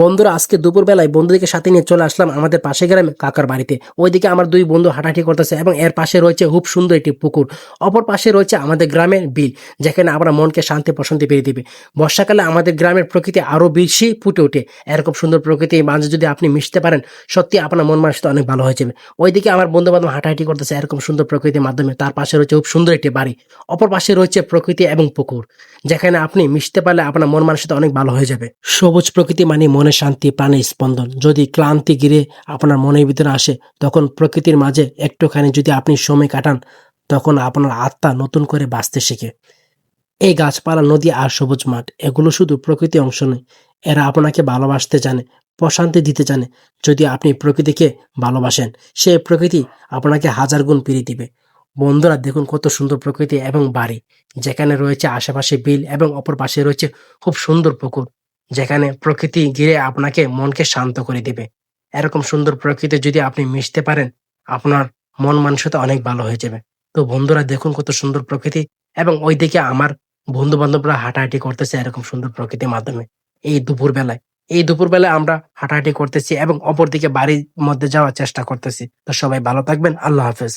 বন্ধুরা, আজকে দুপুরবেলায় বন্ধুদেরকে সাথে নিয়ে চলে আসলাম আমাদের পাশে গ্রামে কাকার বাড়িতে। ওইদিকে আমার দুই বন্ধু হাঁটাহাঁটি করতেছে এবং এর পাশে রয়েছে খুব সুন্দর একটি পুকুর। অপর পাশে রয়েছে আমাদের গ্রামের বিল, যেখানে আমরা মনকে শান্তি, প্রশান্তি পেয়ে দিবে। বর্ষাকালে আমাদের গ্রামের প্রকৃতি আরও বেশি ফুটে ওঠে। এরকম সুন্দর প্রকৃতির মাঝে যদি আপনি মিশতে পারেন, সত্যি আপনার মন মানসিকতা অনেক ভালো হয়ে যাবে। ওইদিকে আমার বন্ধু বান্ধব হাঁটাহাঁটি করতেছে এরকম সুন্দর প্রকৃতির মাধ্যমে। তার পাশে রয়েছে খুব সুন্দর একটি বাড়ি। অপর পাশে রয়েছে প্রকৃতি এবং পুকুর, যেখানে আপনি মিশতে পারলে আপনার মন মানসিকতা অনেক ভালো হয়ে যাবে। সবুজ প্রকৃতি মানে মনে শান্তি, প্রাণে স্পন্দন। যদি ক্লান্তি গিরে আপনার মনের ভিতরে আসে, তখন প্রকৃতির মাঝে একটুখানি যদি আপনি সময় কাটান, তখন আপনার আত্মা নতুন করে বাঁচতে শেখে। এই গাছপালা, নদী আর সবুজ মাঠ, এগুলো শুধু প্রকৃতি অংশ নয়, এরা আপনাকে ভালোবাসতে জানে, প্রশান্তি দিতে জানে। যদি আপনি প্রকৃতিকে ভালোবাসেন, সে প্রকৃতি আপনাকে হাজার গুণ ফিরিয়ে দিবে। বন্ধুরা, দেখুন কত সুন্দর প্রকৃতি এবং বাড়ি। যেখানে রয়েছে আশেপাশে বিল এবং অপর পাশে রয়েছে খুব সুন্দর পুকুর। যেখানে প্রকৃতি ঘিরে আপনাকে মনকে শান্ত করে দিবে। এরকম সুন্দর প্রকৃতি যদি আপনি মিশতে পারেন, আপনার মন মানসিকতা অনেক ভালো হয়ে যাবে। তো বন্ধুরা, দেখুন কত সুন্দর প্রকৃতি এবং ওইদিকে আমার বন্ধু বান্ধবরা হাঁটাহাঁটি করতেছে এরকম সুন্দর প্রকৃতির মাধ্যমে। এই দুপুর বেলায় এই দুপুর বেলায় আমরা হাঁটাহাঁটি করতেছি এবং অপরদিকে বাড়ির মধ্যে যাওয়ার চেষ্টা করতেছি। তো সবাই ভালো থাকবেন। আল্লাহ হাফেজ।